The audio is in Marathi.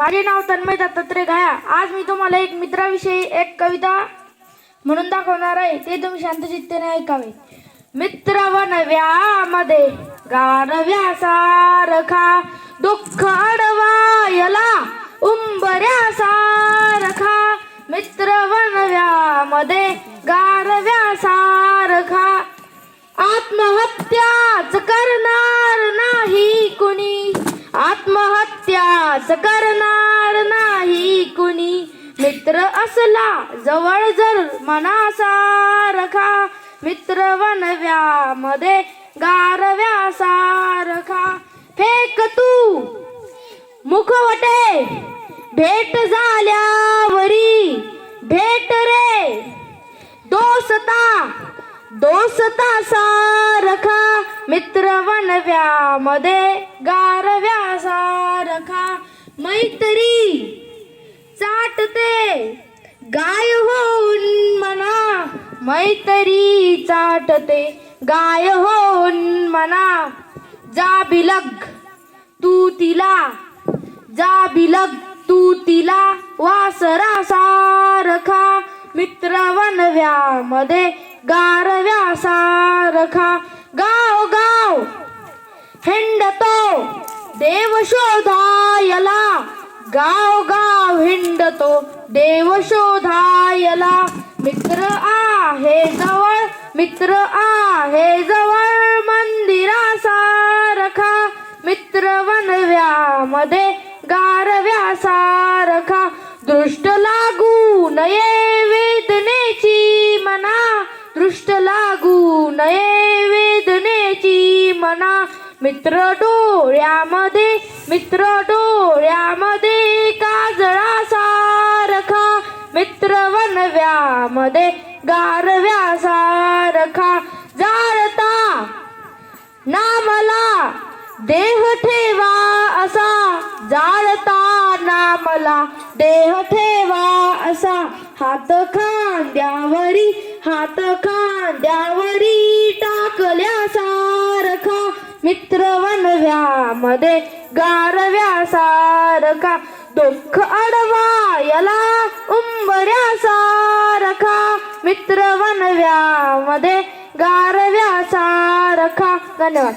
माझे नाव तन्मय दत्तात्रय घाया. आज मी तुम्हाला एक मित्राविषयी एक कविता म्हणून दाखवणार आहे. ते तुम्ही शांतचित्तेने ऐकावे. मित्र वनव्यामध्ये गारव्यासारखा दुःख अडवायला उंबऱ्यासारखा मित्र वनव्यामध्ये गारव्यासारखा आत्महत्याच करणार नाही कुणी विश्वास करणार नाही कुणी. मित्र असला जवळ जर मनासारखा मित्र वनव्यामध्ये गारव्यासारखा फेक तू. मुखवटे. भेट झाल्यावरी भेट रे. दोसता. दोसता सारखा मित्र वनव्यामध्ये गारव्या सारखा. मैत्री चाटते गाय होऊन मना. मैत्री चाटते गाय होऊन मना. जा बिलग तू तिला जा बिलग तू तिला. वासरा सारखा मित्र गारव्या सारखा. गाव गाव हिंडतो. देव शोधायला. गाव गाव हिंडतो देव शोधायला. मित्र आहे जवळ मित्र आहे जवळ. मंदिरासारखा मित्र वनव्यामध्ये गारव्यासारखा. दृष्ट लागू नये वेदनेची मना. दृष्ट लागू नये मित्र डोळ्यामध्ये मित्र डोळ्यामध्ये काजळा सारखा. मित्र वनव्यामध्ये गारव्यासारखा जाळता नामला देह ठेवा असा. जाळता नामला देह ठेवा असा. हात खांद्यावरी हात खांद्या मित्र वनव्यामध्ये गारव्यासारखा. दुःख अडवायला उंबऱ्यासारखा. मित्र वनव्यामध्ये गारव्यासारखा. धन्यवाद.